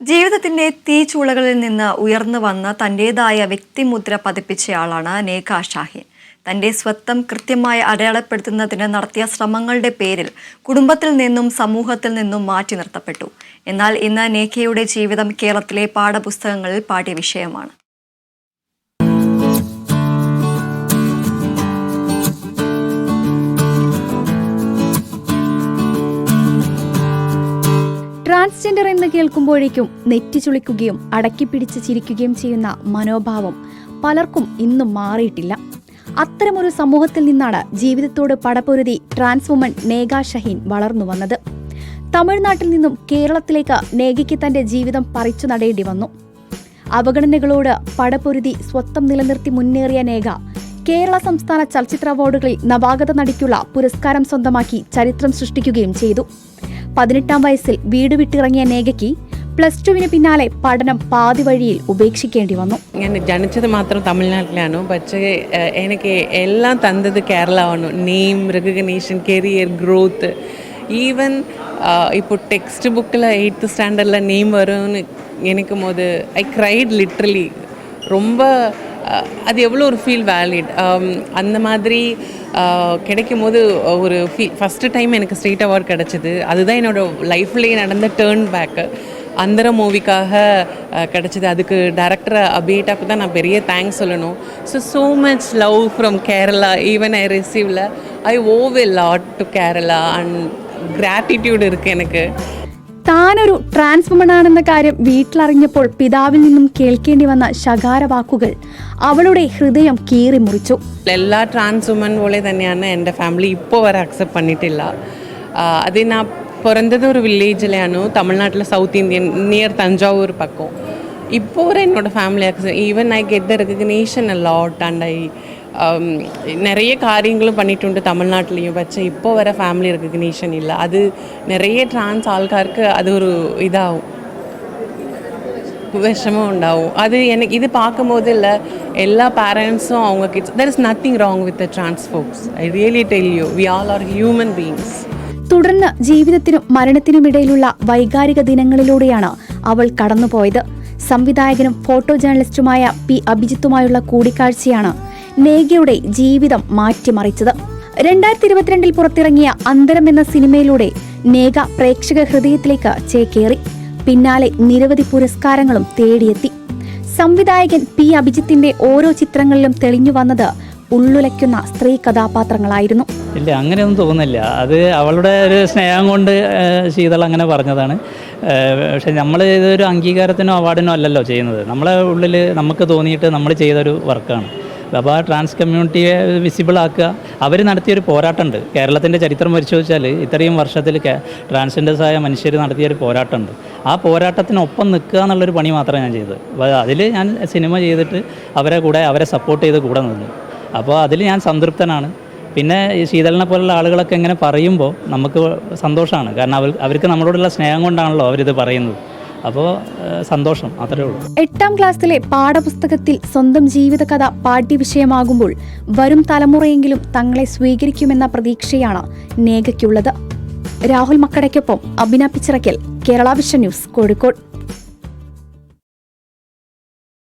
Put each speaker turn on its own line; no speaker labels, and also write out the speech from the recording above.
ജീവിതത്തിന്റെ തീച്ചൂളകളിൽ നിന്ന് ഉയർന്നു വന്ന തന്റേതായ വ്യക്തിമുദ്ര പതിപ്പിച്ചയാളാണ് നേഖ ഷാഹിൻ. തന്റെ സ്വത്വം കൃത്യമായി അടയാളപ്പെടുത്തുന്നതിന് നടത്തിയ ശ്രമങ്ങളുടെ പേരിൽ കുടുംബത്തിൽ നിന്നും സമൂഹത്തിൽ നിന്നും മാറ്റി നിർത്തപ്പെട്ടു. എന്നാൽ ഇന്ന് നേഖയുടെ ജീവിതം കേരളത്തിലെ പാഠപുസ്തകങ്ങളിൽ പാഠ്യവിഷയമാണ്.
ട്രാൻസ്ജെൻഡർ എന്ന് കേൾക്കുമ്പോഴേക്കും നെറ്റി ചുളിക്കുകയും അടക്കിപ്പിടിച്ച് ചിരിക്കുകയും ചെയ്യുന്ന മനോഭാവം പലർക്കും ഇന്നും മാറിയിട്ടില്ല. അത്തരമൊരു സമൂഹത്തിൽ നിന്നാണ് ജീവിതത്തോട് പടപൊരുതി ട്രാൻസ് വുമൺ നേഗ ഷഹീൻ വളർന്നു വന്നത്. തമിഴ്നാട്ടിൽ നിന്നും കേരളത്തിലേക്ക് നേഗയ്ക്ക് തന്റെ ജീവിതം പറിച്ചു നടേണ്ടി വന്നു. അവഗണനകളോട് പടപൊരുതി സ്വത്തം നിലനിർത്തി മുന്നേറിയ നേഗ കേരള സംസ്ഥാന ചലച്ചിത്ര അവാർഡുകളിൽ നവാഗത നടിക്കുള്ള പുരസ്കാരം സ്വന്തമാക്കി ചരിത്രം സൃഷ്ടിക്കുകയും ചെയ്തു. പതിനെട്ടാം വയസ്സിൽ വീട് വിട്ടിറങ്ങിയ നേഗയ്ക്ക് പ്ലസ് ടുവിന് പിന്നാലെ പഠനം പാതി വഴിയിൽ ഉപേക്ഷിക്കേണ്ടി വന്നു
ഞാൻ ജനിച്ചത് മാത്രം തമിഴ്നാട്ടിലാണ് പക്ഷേ ഏഹ്, എനിക്ക് എല്ലാം തന്നത് കേരളമാണ് name recognition career growth even இப்போ டெக்ஸ்ட் புக்கில் எயித்து ஸ்டாண்டர்டில் நேம் வரும்னு நினைக்கும் போது ஐ க்ரைட் லிட்ரலி ரொம்ப அஹ், அது எவ்வளோ ஒரு ஃபீல் வேலிட் um, அந்த மாதிரி கிடைக்கும் போது ஒரு ஃபீல் ஃபஸ்ட்டு டைம் எனக்கு ஸ்டேட் அவார்ட் கிடச்சிது. அதுதான் என்னோடய லைஃப்லேயே நடந்த டேர்ன் பேக்கு அந்தர மூவிக்காக கிடச்சிது. அதுக்கு டேரக்டர் அபியேட்டாக்கு தான் நான் பெரிய தேங்க்ஸ் சொல்லணும். So so much love from Kerala even I ரிசீவ்ல I owe a lot to Kerala and gratitude இருக்குது எனக்கு.
താനൊരു ട്രാൻസ്ഫോമൺ ആണെന്ന കാര്യം വീട്ടിലറിഞ്ഞപ്പോൾ പിതാവിൽ നിന്നും കേൾക്കേണ്ടി വന്ന ശകാര വാക്കുകൾ അവളുടെ ഹൃദയം കീറി മുറിച്ചു.
എല്ലാ ട്രാൻസ് വുമൻ പോലെ തന്നെയാണ് എന്റെ ഫാമിലി ഇപ്പോൾ വരെ അക്സെപ്റ്റ് പണിയിട്ടില്ല. അതിന് ആ പുറന്തത് ഒരു വില്ലേജിലെയാണ് തമിഴ്നാട്ടിലെ സൗത്ത് ഇന്ത്യൻ നിയർ തഞ്ചാവൂർ പക്കം. ഇപ്പോൾ വരെ എന്നോട് family even even I get the recognition lot and I நிறைய காரியங்களும் பண்ணிட்டு தமிழ்நாட்டிலையும் പക്ഷേ ഇപ്പോൾ വരെ ഫാമിലി റെക്കഗ്നേഷൻ ഇല്ല അത് നിറയെ ട്രാൻസ് ആൾക്കാർക്ക് അതൊരു ഇതാവും വിഷമം ഉണ്ടാവും അത് എനിക്ക് ഇത് பார்க்கும்போது இல்லை எல்லா பேரண்ட்ஸும் அவங்க kids there is nothing wrong with the trans folks I really tell you we all are human beings
തുടർന്ന് ജീവിതത്തിനും മരണത്തിനുമിടയിലുള്ള വൈകാരിക ദിനങ്ങളിലൂടെയാണ് അവൾ കടന്നുപോയത് സംവിധായകനും ഫോട്ടോ ജേർണലിസ്റ്റുമായ പി അഭിജിത്തുമായുള്ള കൂടിക്കാഴ്ചയാണ് നേഗയുടെ ജീവിതം മാറ്റിമറിച്ചത്. രണ്ടായിരത്തി ഇരുപത്തിരണ്ടിൽ പുറത്തിറങ്ങിയ അന്തരം എന്ന സിനിമയിലൂടെ മേഘ പ്രേക്ഷക ഹൃദയത്തിലേക്ക് ചേക്കേറി. പിന്നാലെ നിരവധി പുരസ്കാരങ്ങളും തേടിയെത്തി. സംവിധായകൻ പി അഭിജിത്തിന്റെ ഓരോ ചിത്രങ്ങളിലും തെളിഞ്ഞു വന്നത് ഉള്ളുലയ്ക്കുന്ന സ്ത്രീ കഥാപാത്രങ്ങളായിരുന്നു.
ഇല്ല അങ്ങനെയൊന്നും തോന്നുന്നില്ല. അത് അവളുടെ ഒരു സ്നേഹം കൊണ്ട് ശീതൾ അങ്ങനെ പറഞ്ഞതാണ്. പക്ഷെ നമ്മൾ ഇതൊരു അംഗീകാരത്തിനോ അവാർഡിനോ അല്ലല്ലോ ചെയ്യുന്നത്. നമ്മളെ ഉള്ളിൽ നമുക്ക് തോന്നിയിട്ട് നമ്മൾ ചെയ്തൊരു വർക്കാണ്. അപ്പോൾ ആ ട്രാൻസ് കമ്മ്യൂണിറ്റിയെ വിസിബിൾ ആക്കുക. അവർ നടത്തിയൊരു പോരാട്ടമുണ്ട്. കേരളത്തിന്റെ ചരിത്രം പരിശോധിച്ചാൽ ഇത്രയും വർഷത്തിൽ ട്രാൻസ്ജെൻഡേഴ്സായ മനുഷ്യർ നടത്തിയൊരു പോരാട്ടമുണ്ട്. ആ പോരാട്ടത്തിനൊപ്പം നിൽക്കുക എന്നുള്ളൊരു പണി മാത്രമേ ഞാൻ ചെയ്തത്. അപ്പോൾ അതിൽ ഞാൻ സിനിമ ചെയ്തിട്ട് അവരെ കൂടെ അവരെ സപ്പോർട്ട് ചെയ്ത് കൂടെ നിന്നു. അപ്പോൾ അതിൽ ഞാൻ സംതൃപ്തനാണ്. പിന്നെ ഈ ശീതളിനെ പോലുള്ള ആളുകളൊക്കെ ഇങ്ങനെ പറയുമ്പോൾ നമുക്ക് സന്തോഷമാണ്. കാരണം അവർ അവർക്ക് നമ്മളോടുള്ള സ്നേഹം കൊണ്ടാണല്ലോ അവരിത് പറയുന്നത്. അപ്പോൾ സന്തോഷം. അത്രേ ഉള്ളൂ.
എട്ടാം ക്ലാസ്സിലെ പാഠപുസ്തകത്തിൽ സ്വന്തം ജീവിതകഥ പാഠ്യവിഷയമാകുമ്പോൾ വരും തലമുറയെങ്കിലും തങ്ങളെ സ്വീകരിക്കുമെന്ന പ്രതീക്ഷയാണ് നേഗയ്ക്കുള്ളത്. രാഹുൽ മക്കടയ്ക്കൊപ്പം അഭിന പിച്ചിറക്കൽ കേരള വിഷൻ ന്യൂസ് കോഴിക്കോട്.